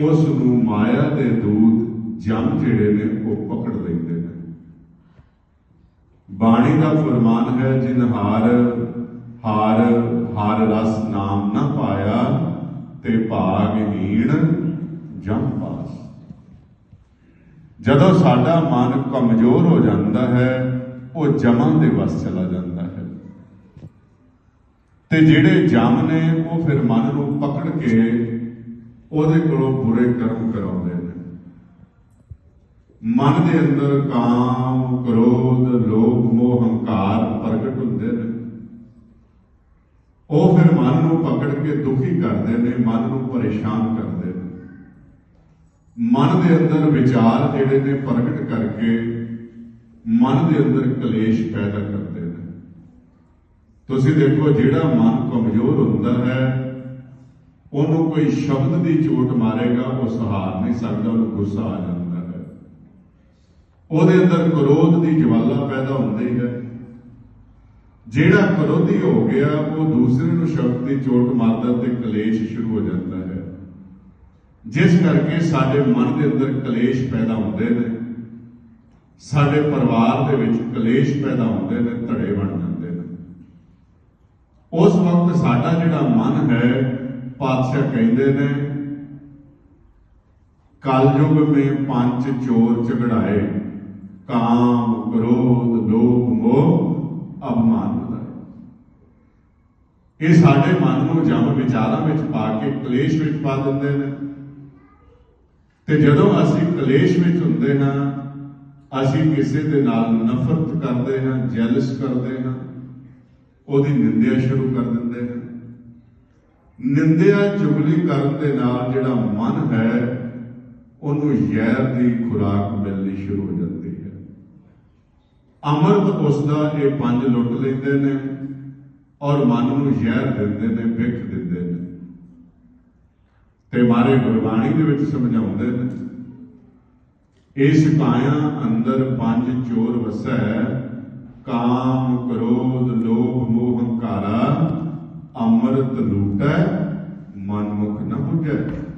ਉਸ ਨੂੰ ਮਾਇਆ ਦੇ ਦੂਤ ਜਮ ਜਿਹੜੇ ਨੇ ਉਹ ਪਕੜ ਲੈਂਦੇ ਨੇ। ਬਾਣੀ ਦਾ ਫਰਮਾਨ ਹੈ, ਜਿਨ ਹਾਰ ਹਾਰ ਹਾਰ ਰਸ ਨਾਮ ਨਾ ਪਾਇਆ, ਤੇ ਭਾਗਹੀਣ ਜਮ ਪਾਸ। ਜਦੋਂ ਸਾਡਾ ਮਨ ਕਮਜ਼ੋਰ ਹੋ ਜਾਂਦਾ ਹੈ, ਉਹ ਜਮਾਂ ਦੇ ਵਸ ਚਲਾ ਜਾਂਦਾ ਹੈ। ਤੇ ਜਿਹੜੇ ਜਮ ਨੇ, ਉਹ ਫਿਰ ਮਨ ਨੂੰ ਪਕੜ ਕੇ ਉਹਦੇ ਕੋਲੋਂ ਬੁਰੇ ਕਰਮ ਕਰਾਉਂਦੇ ਨੇ। ਮਨ ਦੇ ਅੰਦਰ ਕਾਮ, ਕ੍ਰੋਧ, ਲੋਭ, ਮੋਹ, ਹੰਕਾਰ ਪ੍ਰਗਟ ਹੁੰਦੇ ਨੇ। ਉਹ ਫਿਰ ਮਨ ਨੂੰ ਪਕੜ ਕੇ ਦੁਖੀ ਕਰਦੇ ਨੇ ਮਨ ਨੂੰ ਪਰੇਸ਼ਾਨ ਕਰਦੇ ਨੇ। ਮਨ ਦੇ ਅੰਦਰ ਵਿਚਾਰ ਜਿਹੜੇ ਨੇ ਪ੍ਰਗਟ ਕਰਕੇ ਮਨ ਦੇ ਅੰਦਰ ਕਲੇਸ਼ ਪੈਦਾ ਕਰਦੇ ਨੇ। ਤੁਸੀਂ ਦੇਖੋ ਜਿਹੜਾ ਮਨ ਕਮਜ਼ੋਰ ਹੁੰਦਾ ਹੈ ਉਹਨੂੰ ਕੋਈ ਸ਼ਬਦ ਦੀ ਚੋਟ ਮਾਰੇਗਾ, ਉਹ ਸਹਾਰ ਨਹੀਂ ਸਕਦਾ, ਉਹਨੂੰ ਗੁੱਸਾ ਆ ਜਾਂਦਾ ਹੈ। ਉਹਦੇ ਅੰਦਰ ਕ੍ਰੋਧ ਦੀ ਜਵਾਲਾ ਪੈਦਾ ਹੁੰਦੀ ਹੈ। ਜਿਹੜਾ ਕ੍ਰੋਧੀ ਹੋ ਗਿਆ, ਉਹ ਦੂਸਰੇ ਨੂੰ ਸ਼ਬਦ ਦੀ ਚੋਟ ਮਾਰਦਾ ਤੇ ਕਲੇਸ਼ ਸ਼ੁਰੂ ਹੋ ਜਾਂਦਾ ਹੈ। ਜਿਸ ਕਰਕੇ ਸਾਡੇ ਮਨ ਦੇ ਅੰਦਰ ਕਲੇਸ਼ ਪੈਦਾ ਹੁੰਦੇ ਨੇ। ਸਾਡੇ ਪਰਿਵਾਰ ਦੇ ਵਿੱਚ ਕਲੇਸ਼ ਪੈਦਾ ਹੁੰਦੇ ਨੇ, ਧੜੇ ਬਣ ਜਾਂਦੇ ਨੇ। ਉਸ ਵਕਤ ਸਾਡਾ ਜਿਹੜਾ ਮਨ ਹੈ ਪਾਤਸ਼ਾਹ ਕਹਿੰਦੇ ਨੇ, ਕਲਯੁਗ ਮੇ ਪੰਜ ਚੋਰ ਝਗੜਾਏ, ਕਾਮ, ਕ੍ਰੋਧ, ਲੋਭ, ਮੋਹ ਅਭਮਾਨ ਵਧਾਏ ਇਹ ਸਾਡੇ ਮਨ ਨੂੰ ਜਮ ਵਿਚਾਰਾਂ ਵਿੱਚ ਪਾ ਕੇ ਕਲੇਸ਼ ਵਿੱਚ ਪਾ ਦਿੰਦੇ ਨੇ। ਤੇ ਜਦੋਂ ਅਸੀਂ ਕਲੇਸ਼ ਵਿੱਚ ਹੁੰਦੇ ਹਾਂ, ਅਸੀਂ ਕਿਸੇ ਦੇ ਨਾਲ ਨਫ਼ਰਤ ਕਰਦੇ ਹਾਂ, ਜੈਲਸ ਕਰਦੇ ਹਾਂ, ਉਹਦੀ ਨਿੰਦਿਆ ਸ਼ੁਰੂ ਕਰ ਦਿੰਦੇ ਹਾਂ। ਨਿੰਦਿਆ ਚੁਗਲੀ ਕਰਨ ਦੇ ਨਾਲ ਜਿਹੜਾ ਮਨ ਹੈ, ਉਹਨੂੰ ਜ਼ਹਿਰ ਦੀ ਖੁਰਾਕ ਮਿਲਣੀ ਸ਼ੁਰੂ ਹੋ ਜਾਂਦੀ ਹੈ। ਅੰਮ੍ਰਿਤ ਉਸ ਦਾ ਇਹ ਪੰਜ ਲੁੱਟ ਲੈਂਦੇ ਨੇ ਔਰ ਮਨ ਨੂੰ ਜ਼ਹਿਰ ਦਿੰਦੇ ਨੇ ਵਿਖ ਦਿੰਦੇ ਨੇ। ਤੇ ਮਾਰੇ ਗੁਰਬਾਣੀ ਦੇ ਵਿੱਚ ਸਮਝਾਉਂਦੇ ਨੇ, ਇਸ ਕਾਇਆ ਅੰਦਰ ਪੰਜ ਚੋਰ ਵਸੈ, ਕਾਮ, ਕ੍ਰੋਧ, ਲੋਭ, ਮੋਹ, ਹੰਕਾਰਾ ਅੰਮ੍ਰਿਤ ਲੂਟੈ ਮਨ ਮੁਖ ਨ ਬੁਝੈ।